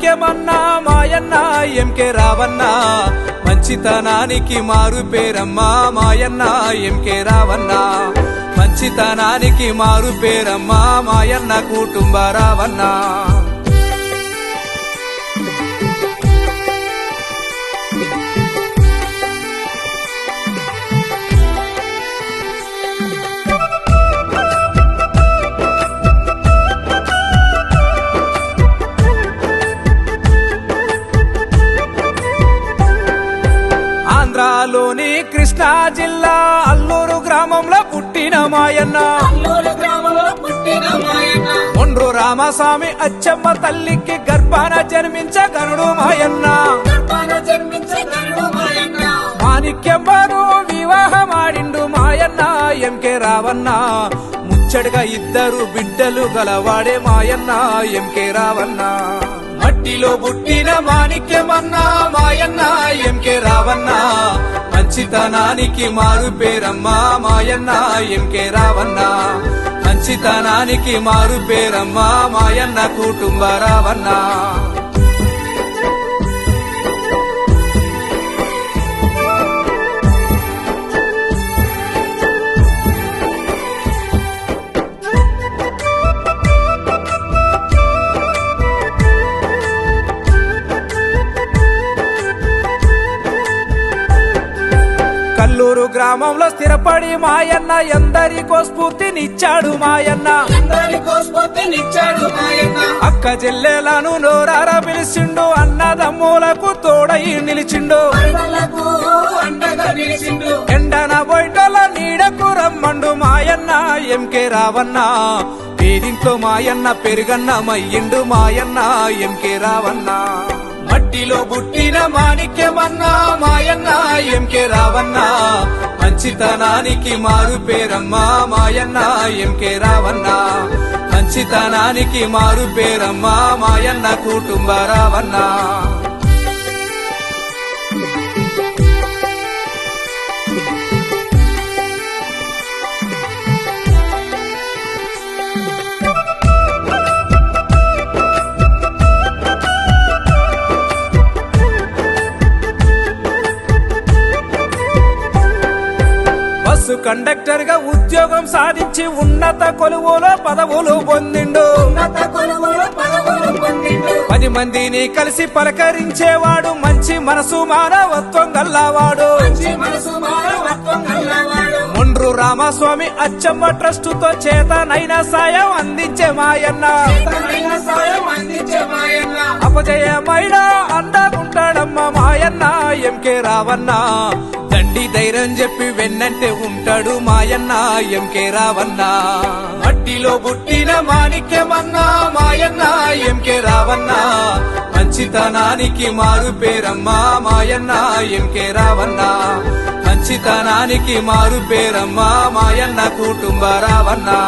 మాణిక్యమన్నా మాయన్న ఎంకే రావన్న మంచితనానికి మారు పేరమ్మా మాయన్న ఎంకే రావన్న. మంచితనానికి మారు పేరమ్మా మాయన్న కుటుంబ రావన్నా. కృష్ణా జిల్లా అల్లూరు గ్రామంలో పుట్టిన మాయన్న. ఒండ్రు రామస్వామి అచ్చమ్మ తల్లికి గర్భాన జన్మించ గనుడు మాయన్న. గరుడు మాయన్న. మాణిక్యమ్మను వివాహమాడిండు మాయన్న. ఎంకే రావన్న ముచ్చటగా ఇద్దరు బిడ్డలు గలవాడే మాయన్న. ఎంకే రావన్న. మట్టిలో పుట్టిన మాణిక్యమన్నా మాయన్న ఎంకే రావన్న. మంచితనానికి మారు పేరమ్మా మాయన్న ఎంకే రావన్న. మంచితనానికి మారు పేరమ్మా మాయన్న కుటుంబ రావన్నా. గ్రామంలో స్థిరపడి మాయన్న ఎందరికో స్ఫూర్తినిచ్చాడు మాయన్న. అక్క చెల్లెలను నోరారా పిలిచిండు అన్నదమ్ములకు తోడై నిలిచిండు. ఎండన బొయ్టల నీడకు రమ్మండు మాయన్న ఎంకే రావన్న. పేదింట్లో మాయన్న పెరుగన్న మయ్యిండు మాయన్న ఎంకే రావన్న. మట్టిలో పుట్టిన మాణిక్యమన్నా మాయన్న ఎంకే రావన్నా. మంచితనానికి మారు పేరమ్మా మాయన్న ఎంకే రావన్న. మంచితనానికి మారు పేరమ్మా మాయన్న కుటుంబ రావన్నా. కండక్టర్గా ఉద్యోగం సాధించి ఉన్నత కొలువులో పదవులు పొందిండు. పది మందిని కలిసి పలకరించేవాడు మంచి మనసు మానవత్వం గల్లవాడు. ముండ్రు రామస్వామి అచ్చమ్మ ట్రస్ట్తో చేతనైన సాయం అందించే మాయన్న. తనైన మాయన్న అపజయమైన అందాకుంటాడమ్మ మాయన్న. ఎంకే రావన్న ధైర్యం చెప్పి వెన్నంటే ఉంటాడు మాయన్న ఎంకే రావన్న. మట్టిలో పుట్టిన మాణిక్యమన్నా మాయన్న ఎంకే రావన్న. మంచితనానికి మారు పేరమ్మా మాయన్న ఎంకే రావన్న. మంచితనానికి మారు పేరమ్మా మాయన్న కుటుంబ రావన్నా.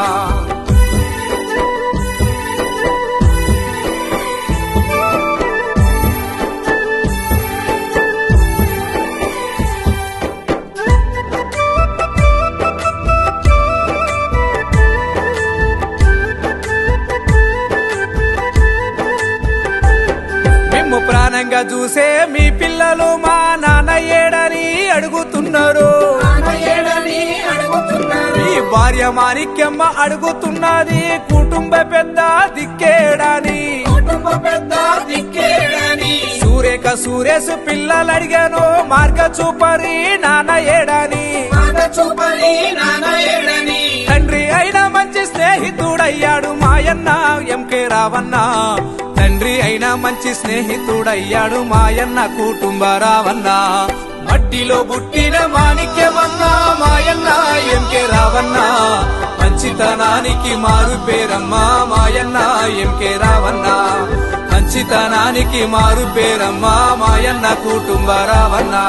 మేము చూసే మీ పిల్లలు మా నాన్న ఏడని అడుగుతున్నారు. మీ ఈ భార్య మాణిక్యమ్మ అడుగుతున్నది కుటుంబ పెద్ద దిక్కేడని. సూరేఖ సూరేశ్ పిల్లలు అడిగాను మార్గ చూపరి నాన్న ఏడని. మాట అన్నా ఎంకే రావన్న. తండ్రి అయినా మంచి స్నేహితుడయ్యాడు మాయన్న కుటుంబ రావన్న. మట్టిలో పుట్టిన మాణిక్యమన్నా మాయన్న ఎంకే రావన్న. మంచితనానికి మారు పేరమ్మా మాయన్న ఎంకే రావన్న. మంచితనానికి మారు పేరమ్మా మాయన్న కుటుంబ రావన్నా.